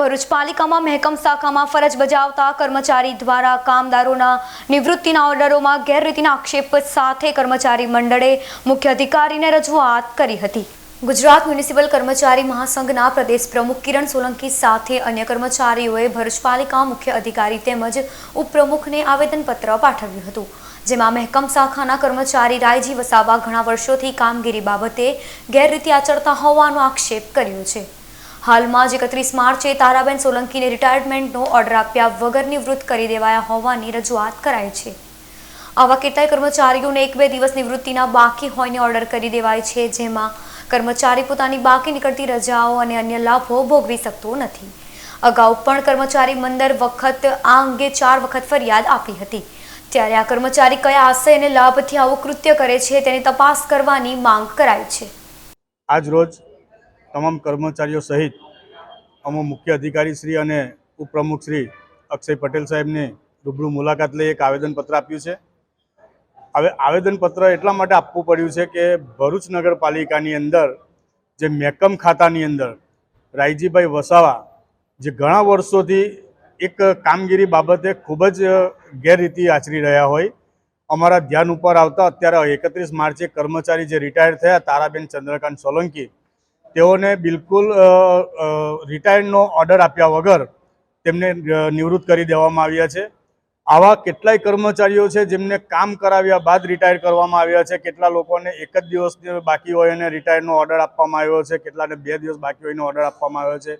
ભરૂચ પાલિકામાં મહેકમ શાખામાં ફરજ બજાવતા કર્મચારી દ્વારા કામદારોના નિવૃત્તિના ઓર્ડરોમાં ગેરરીતિના આક્ષેપ સાથે કર્મચારી મંડળે મુખ્ય અધિકારીને રજૂઆત કરી હતી. ગુજરાત મ્યુનિસિપલ કર્મચારી મહાસંઘના પ્રદેશ પ્રમુખ કિરણ સોલંકી સાથે અન્ય કર્મચારીઓએ ભરૂચ પાલિકા મુખ્ય અધિકારી તેમજ ઉપપ્રમુખને આવેદનપત્ર પાઠવ્યું હતું. જેમાં મહેકમ શાખાના કર્મચારી રાયજી વસાવા ઘણા વર્ષોથી કામગીરી બાબતે ગેરરીતિ આચરતા હોવાનો આક્ષેપ કર્યો છે. હાલમાં જ એકત્રીસ માર્ચે તારાબેન સોલંકીને રિટાયરમેન્ટનો ઓર્ડર આપ્યા વગર નિવૃત્ત કરી દેવાયા હોવાની રજૂઆત કરાઈ છે. આવા કેટલાય કર્મચારીઓને એક બે દિવસ નિવૃત્તિના બાકી હોઈને ઓર્ડર કરી દેવાય છે, જેમાં કર્મચારી પોતાની બાકી નીકળતી રજાઓ અને અન્ય લાભો ભોગવી શકતો નથી. અગાઉ પણ કર્મચારી મંદર વખત આ અંગે ચાર વખત ફરિયાદ આપી હતી. ત્યારે આ કર્મચારી કયા આશય અને લાભથી આવું કૃત્ય કરે છે તેની તપાસ કરવાની માંગ કરાઈ છે. આજ રોજ તમામ કર્મચારીઓ સહિત અમો મુખ્ય અધિકારી શ્રી અને ઉપપ્રમુખ શ્રી અક્ષય પટેલ સાહેબને રૂબરૂ મુલાકાત લઈ એક આવેદનપત્ર આપ્યું છે. હવે આવેદનપત્ર એટલા માટે આપવું પડ્યું છે કે ભરૂચ નગરપાલિકાની અંદર, જે મેકમ ખાતાની અંદર રાયજીભાઈ વસાવા, જે ઘણા વર્ષોથી એક કામગીરી બાબતે ખૂબ જ ગેરરીતિ આચરી રહ્યા હોય, અમારા ધ્યાન ઉપર આવતા અત્યારે એકત્રીસ માર્ચે કર્મચારી જે રિટાયર થયા, તારાબેન ચંદ્રકાંત સોલંકી તેઓને બિલકુલ રિટાયર્ડનો ઓર્ડર આપ્યા વગર તેમને નિવૃત્ત કરી દેવામાં આવ્યા છે. આવા કેટલાય કર્મચારીઓ છે જેમને કામ કરાવ્યા બાદ રિટાયર કરવામાં આવ્યા છે. કેટલા લોકોને એક જ દિવસ બાકી હોય અને રિટાયરનો ઓર્ડર આપવામાં આવ્યો છે. કેટલાને બે દિવસ બાકી હોયનો ઓર્ડર આપવામાં આવ્યો છે.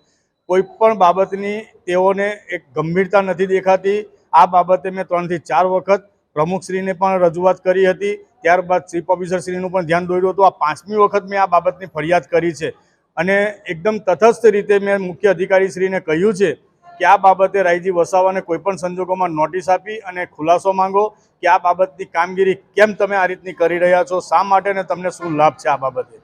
કોઈ પણ બાબતની તેઓને એક ગંભીરતા નથી દેખાતી. આ બાબતે મેં ત્રણથી ચાર વખત પ્રમુખશ્રીને પણ રજૂઆત કરી હતી. ત્યારબાદ ચીફ ઓફિસરશ્રીનું પણ ધ્યાન દોર્યું હતું. આ પાંચમી વખત મેં આ બાબતની ફરિયાદ કરી છે. અને એકદમ તથસ્થ રીતે મેં મુખ્ય અધિકારીશ્રીને કહ્યું છે કે આ બાબતે રાયજી વસાવાને કોઈપણ સંજોગોમાં નોટિસ આપી અને ખુલાસો માંગો કે આ બાબતની કામગીરી કેમ તમે આ રીતની કરી રહ્યા છો? શા માટે અને તમને શું લાભ છે આ બાબતે?